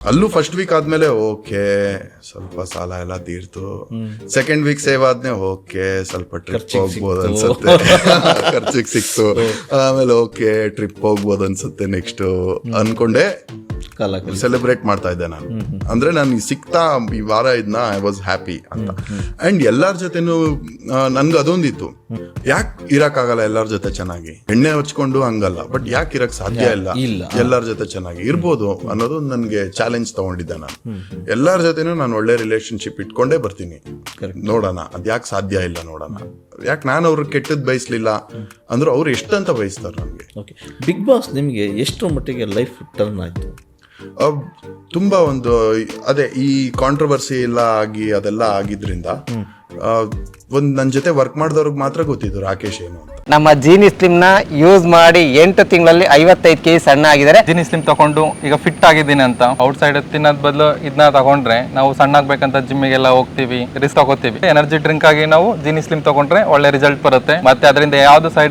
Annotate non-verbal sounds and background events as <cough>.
ಅಲ್ಲೂ first week ಆದ್ಮೇಲೆ okay ಸ್ವಲ್ಪ ಸಾಲ ಎಲ್ಲ ತೀರ್ತು. ಸೆಕೆಂಡ್ ವೀಕ್ ಸೇವ್ ಆದ್ಮೇಲೆ ಓಕೆ ಸ್ವಲ್ಪ ಟ್ರಿಪ್ ಹೋಗ್ಬೋದು ಅನ್ಸುತ್ತೆ. <laughs> ಖರ್ಚಿಗೆ ಸಿಕ್ತು. ಆಮೇಲೆ ಓಕೆ ಟ್ರಿಪ್ ಹೋಗ್ಬೋದು ಅನ್ಸುತ್ತೆ ನೆಕ್ಸ್ಟ್ ಅನ್ಕೊಂಡೆ. ಕಾಲ ಸೆಲೆಬ್ರೇಟ್ ಮಾಡ್ತಾ ಇದ್ದೆ ನಾನು. ಅಂದ್ರೆ ನಾನು ಸಿಕ್ತಾ ಈ ವಾರ ಇದನ್ನ ಐ ವಾಸ್ ಹ್ಯಾಪಿ ಅಂತ. ಅಂಡ್ ಎಲ್ಲಾರ ಜೊತೆನೂ ನನ್ಗೆ ಅದೊಂದಿತ್ತು. ಯಾಕೆ ಇರಕ್ಕಾಗಲ್ಲ ಎಲ್ಲಾರ ಜೊತೆ ಚೆನ್ನಾಗಿ? ಎಣ್ಣೆ ಹಚ್ಕೊಂಡು ಹಂಗಲ್ಲ. ಬಟ್ ಯಾಕೆ ಇರಕ್ ಸಾಧ್ಯ ಇಲ್ಲ. ಎಲ್ಲಾರ ಜೊತೆ ಚೆನ್ನಾಗಿ ಇರ್ಬೋದು ಅನ್ನೋದು ನನ್ಗೆ ಚಾಲೆಂಜ್ ತಗೊಂಡಿದ್ದೆ ನಾನು. ಎಲ್ಲಾರ ಜೊತೆನೂ ನಾನು ಒಳ್ಳೆ ರಿಲೇಶನ್ಶಿಪ್ ಇಟ್ಕೊಂಡೇ ಬರ್ತೀನಿ. ನೋಡೋಣ. ಅದ್ ಯಾಕೆ ಸಾಧ್ಯ ಇಲ್ಲ ನೋಡೋಣ. ಯಾಕೆ ನಾನು ಅವ್ರ ಕೆಟ್ಟದ್ ಬಯಸ್ಲಿಲ್ಲ? ಅಂದ್ರೆ ಅವ್ರು ಎಷ್ಟಂತ ಬಯಸ್ತಾರೆ ನನ್ಗೆ. ಓಕೆ ಬಿಗ್ ಬಾಸ್ ನಿಮಗೆ ಎಷ್ಟು ಮಟ್ಟಿಗೆ ಲೈಫ್ ಟರ್ನ್ ಆಯಿತು? ತುಂಬಾ ಒಂದು ಅದೇ ಈ ಕಾಂಟ್ರವರ್ಸಿ ಎಲ್ಲ ಆಗಿ ಅದೆಲ್ಲ ಆಗಿದ್ರಿಂದ ಒಂದು ನನ್ನ ನನ್ ಜೊತೆ ವರ್ಕ್ ಮಾಡಿದವ್ರಿಗೆ ಮಾತ್ರ ಗೊತ್ತಿದ್ದು ರಾಕೇಶ್ ಏನು ಅಂತ. ನಮ್ಮ ಜೀನಿ ಸ್ಲಿಮ್ನ ಯೂಸ್ ಮಾಡಿ ಎಂಟು ತಿಂಗಳಲ್ಲಿ ಐವತ್ತೈದು ಕೆಜಿ ಸಣ್ಣ ಆಗಿದ್ದಾರೆ. ಜೀನಿ ಸ್ಲಿಮ್ ತಗೊಂಡು ಈಗ ಫಿಟ್ ಆಗಿದ್ದೀನಿ ಅಂತ. ಔಟ್ ಸೈಡ್ ತಿನ್ನೋದ್ ಬದಲು ಇದನ್ನ ತಗೊಂಡ್ರೆ ನಾವು ಸಣ್ಣ ಆಗ್ಬೇಕಂತ ಜಿಮ್ಮಿಗೆಲ್ಲ ಹೋಗ್ತೀವಿ ರಿಸ್ಕ್ ತಗೋತೀವಿ. ಎನರ್ಜಿ ಡ್ರಿಂಕ್ ಆಗಿ ನಾವು ಜೀನಿ ಸ್ಲಿಮ್ ತಗೊಂಡ್ರೆ ಒಳ್ಳೆ ರಿಸಲ್ಟ್ ಬರುತ್ತೆ. ಮತ್ತೆ ಅದರಿಂದ ಯಾವ್ದು ಸೈಡ್